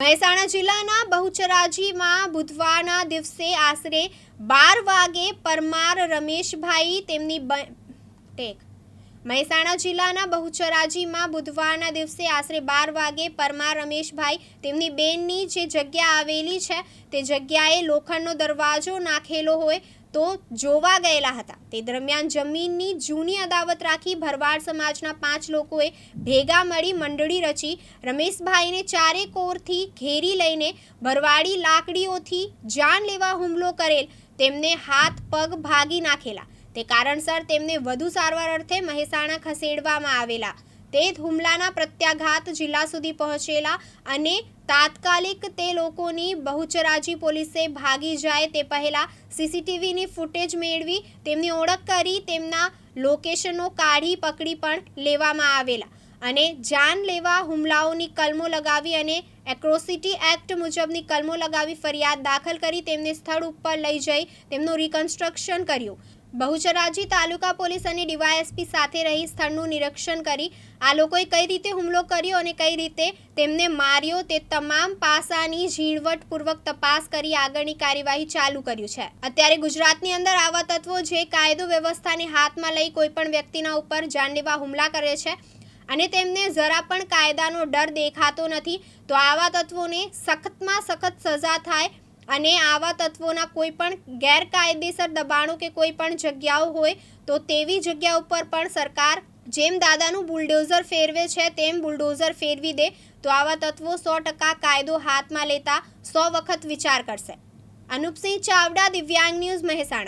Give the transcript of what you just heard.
મહેસાણા જિલ્લાના બહુચરાજીમાં બુધવારના દિવસે આશરે બાર વાગે પરમાર રમેશભાઈ તેમની ટેક મહેસાણા જિલ્લાના બહુચરાજીમાં બુધવારના દિવસે આશરે બાર વાગે પરમાર રમેશભાઈ તેમની બેનની જે જગ્યા આવેલી છે, તે જગ્યાએ લોખંડનો દરવાજો નાખેલો હોય તો જોવા ગયેલા હતા. તે દરમિયાન જમીનની જૂની અદાવત રાખી ભરવાડ સમાજના પાંચ લોકોએ ભેગા મળી મંડળી રચી રમેશભાઈને ચારે કોરથી ઘેરી લઈને ભરવાડી લાકડીઓથી જાન લેવા હુમલો કરેલ. તેમને હાથ પગ ભાગી નાખેલા. તે કારણસર તેમને વધુ સારવાર અર્થે મહેસાણા ખસેડવામાં આવેલા. તે હુમલાના પ્રત્યાઘાત જિલ્લા સુધી પહોંચેલા અને તાત્કાલિક તે લોકોની બહુચરાજી પોલીસે ભાગી જાય તે પહેલા સીસીટીવીની ફૂટેજ મેળવી તેમની ઓળખ કરી તેમના લોકેશનો કાઢી પકડી પણ લેવામાં આવેલા અને જાન લેવા હુમલાઓની કલમો લગાવી અને એક્રોસિટી એક્ટ મુજબની કલમો લગાવી ફરિયાદ દાખલ કરી તેમને સ્થળ ઉપર લઈ જઈ તેમનું રિકન્સ્ટ્રક્શન કર્યું. બહુચરાજી તાલુકા પોલીસ અને ડીવાયએસપી સાથે રહી સ્થળનું નિરીક્ષણ કરી આ લોકોએ કઈ રીતે હુમલો કર્યો અને કઈ રીતે તેમને માર્યો તે તમામ પાસાની ઝીણવટપૂર્વક તપાસ કરી આગળની કાર્યવાહી ચાલુ કર્યું છે. અત્યારે ગુજરાતની અંદર આવા તત્વો જે કાયદો વ્યવસ્થાને હાથમાં લઈ કોઈપણ વ્યક્તિના ઉપર જાનલેવા હુમલા કરે છે અને તેમને જરા પણ કાયદાનો ડર દેખાતો નથી, તો આવા તત્વોને સખતમાં સખત સજા થાય અને આવા તત્વોના કોઈ પણ ગેરકાયદેસર દબાણો કે કોઈ પણ જગ્યાઓ હોય તો તેવી જગ્યા ઉપર પણ સરકાર જેમ દાદાનું બુલડોઝર ફેરવે છે, તેમ બુલડોઝર ફેરવી દે, તો આવા તત્વો સો ટકા કાયદો હાથમાં લેતા સો વખત વિચાર કરશે. અનુપસિંહ ચાવડા, દિવ્યાંગ ન્યૂઝ મહેસાણા.